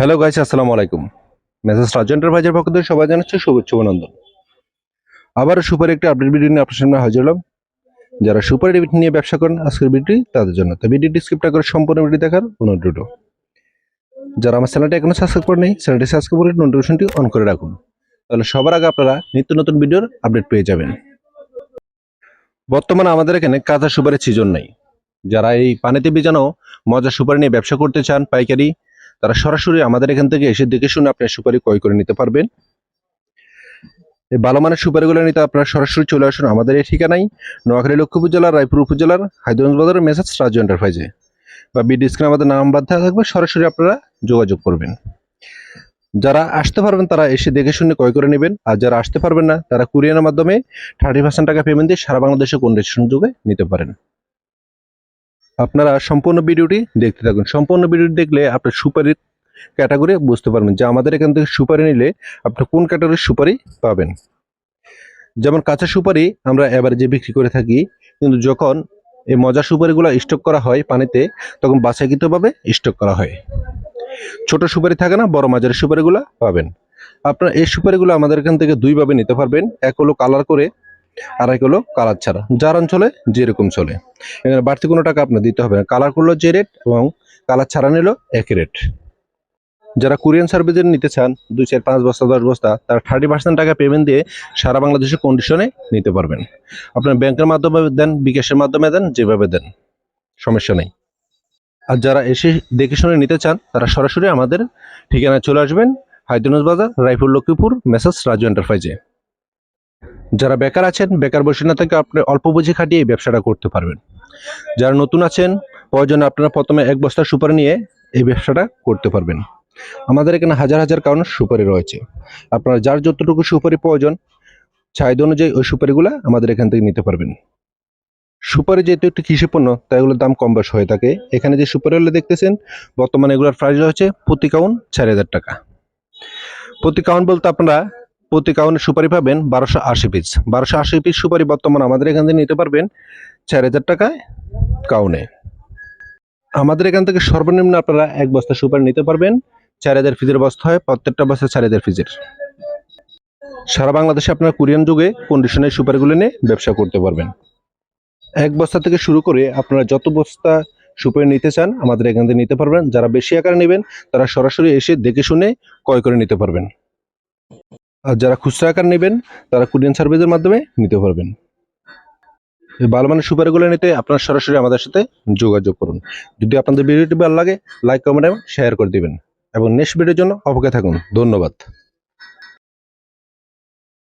Hello guys আসসালামু আলাইকুম। Message রাজ এন্টারপ্রাইজের পক্ষ থেকে সবাই জানাচ্ছি শুভেচ্ছা অভিনন্দন। আবারও সুপার একটি আপডেট ভিডিও নিয়ে আপনার সামনে হাজির হলাম। যারা সুপার ডিবিট নিয়ে ব্যবসা করেন, আজকের ভিডিওটি তাদের জন্য। তো ভিডিওটি স্ক্রিপ্টটা করে সম্পূর্ণ ভিডিও দেখার অনুরোধ যারা আমার চ্যানেলটি এখনও সাবস্ক্রাইব করে নেই চ্যানেলটি সাবস্ক্রাইব করে নোটিফিকেশনটি অন করে রাখুন। তাহলে সবার আগে আপনারা নিত্য নতুন ভিডিওর আপডেট পেয়ে যাবেন। বর্তমানে আমাদের এখানে কাঁচা সুপারের সিজন নেই। যারা এই পানিতে ভিজানো মজা সুপারি নিয়ে ব্যবসা করতে চান, পাইকারি তারা সরাসরি আমাদের এখান থেকে এসে দেখে শুনে আপনার সুপারি ক্রয় করে নিতে পারবেন। এই ভালো মানের সুপারিগুলো নিতে আপনারা সরাসরি চলে আসুন আমাদের এই ঠিকানায়, নোয়াখালী লক্ষ্মীপুর জেলার, রায়পুর উপজেলার হায়দ্রগঞ্জ বাজারের মেসেজ রাজু এন্টারপ্রাইজে। বা বিডি স্ক্রিনে আমাদের নাম্বার দেওয়া থাকবে, সরাসরি আপনারা যোগাযোগ করবেন। যারা আসতে পারবেন তারা এসে দেখে শুনে ক্রয় করে নেবেন, আর যারা আসতে পারবেন না, তারা কুরিয়ারের মাধ্যমে থার্টি পার্সেন্ট টাকা পেমেন্ট দিয়ে সারা বাংলাদেশে কোন কন্ডিশন যোগে নিতে পারেন। আপনারা সম্পূর্ণ ভিডিওটি দেখতে থাকুন। সম্পূর্ণ ভিডিওটি দেখলে আপনার সুপারির ক্যাটাগরি বুঝতে পারবেন যে আমাদের এখান থেকে সুপারি নিলে আপনি কোন ক্যাটাগরির সুপারি পাবেন। যেমন কাঁচা সুপারি আমরা এভারেজে বিক্রি করে থাকি, কিন্তু যখন এই মজা সুপারিগুলো স্টক করা হয় পানিতে, তখন বাছাইকৃতভাবে স্টক করা হয়। ছোট সুপারি থাকে না, বড় মাজারের সুপারিগুলো পাবেন। আপনারা এই সুপারিগুলো আমাদের এখান থেকে দুইভাবে নিতে পারবেন। এক হলো কালার করে আর এক হলো কালার ছাড়া। যার অঞ্চলে যেরকম চলে। এখানে বাড়তি কোনো টাকা আপনার দিতে হবে না। কালার করল যে রেট এবং কালার ছাড়া নিল একই রেট যারা কোরিয়ান সার্ভিসের নিতে চান, দুই চার পাঁচ বস্তা, দশ বস্তা, তারা থার্টি পার্সেন্ট টাকা পেমেন্ট দিয়ে সারা বাংলাদেশের কন্ডিশনে নিতে পারবেন। আপনার ব্যাংকের মাধ্যমে দেন, বিকাশের মাধ্যমে দেন, যেভাবে দেন। সমস্যা নেই। আর যারা এসে দেখে শুনে নিতে চান, তারা সরাসরি আমাদের ঠিকানায় চলে আসবেন। হায়দ্রগঞ্জ বাজার, রায়পুর, লক্ষ্মীপুর মেসাজ রাজু এন্টারপ্রাইজে যারা বেকার আছেন, বেকার বসে না থেকে আপনি অল্প পুঁজি খাটিয়ে এই ব্যবসাটা করতে পারবেন। যারা নতুন আছেন প্রয়োজনে আপনারা প্রথমে এক বস্তা সুপারি নিয়ে এই ব্যবসাটা করতে পারবেন। আমাদের এখানে হাজার হাজার কারণ সুপারি রয়েছে। আপনারা যার যতটুকু সুপারি প্রয়োজন চাহিদা অনুযায়ী ওই সুপারিগুলো আমাদের এখান থেকে নিতে পারবেন। সুপারি যেহেতু একটি কৃষি পণ্য তাই এগুলোর দাম কম বেশ হয়ে থাকে। এখানে যে সুপারিগুলো দেখতেছেন, বর্তমানে এগুলোর প্রাইস হচ্ছে প্রতি কাউন চার হাজার টাকা। প্রতি কাউন বলতে আপনারা প্রতি কাউনের সুপারি পাবেন বারোশো আশি পিস বারোশো আশি পিস সুপারি বর্তমানে আমাদের এখান থেকে নিতে পারবেন চার হাজার টাকায় কাউনে। আমাদের এখান থেকে সর্বনিম্ন আপনারা এক বস্তা সুপারি নিতে পারবেন, চার হাজার ফিজের বস্তা হয়, প্রত্যেকটা বস্তা চার হাজার ফিজের। সারা বাংলাদেশে আপনারা কোরিয়ান যুগে কন্ডিশনের সুপারিগুলো নিয়ে ব্যবসা করতে পারবেন। এক বস্তা থেকে শুরু করে আপনারা যত বস্তা সুপারি নিতে চান আমাদের এখান থেকে নিতে পারবেন। যারা বেশি আকারে নেবেন, তারা সরাসরি এসে দেখে শুনে ক্রয় করে নিতে পারবেন। আর যারা খুচরা আকার নেবেন, তারা কুরিয়ান সার্ভিসের মাধ্যমে নিতে পারবেন। এই ভালো মানের সুপারিগুলো নিতে আপনারা সরাসরি আমাদের সাথে যোগাযোগ করুন। যদি আপনাদের ভিডিওটি ভালো লাগে লাইক কমেন্ট এবং শেয়ার করে দিবেন। এবং নেক্সট ভিডিওর জন্য অপেক্ষা থাকুন। ধন্যবাদ।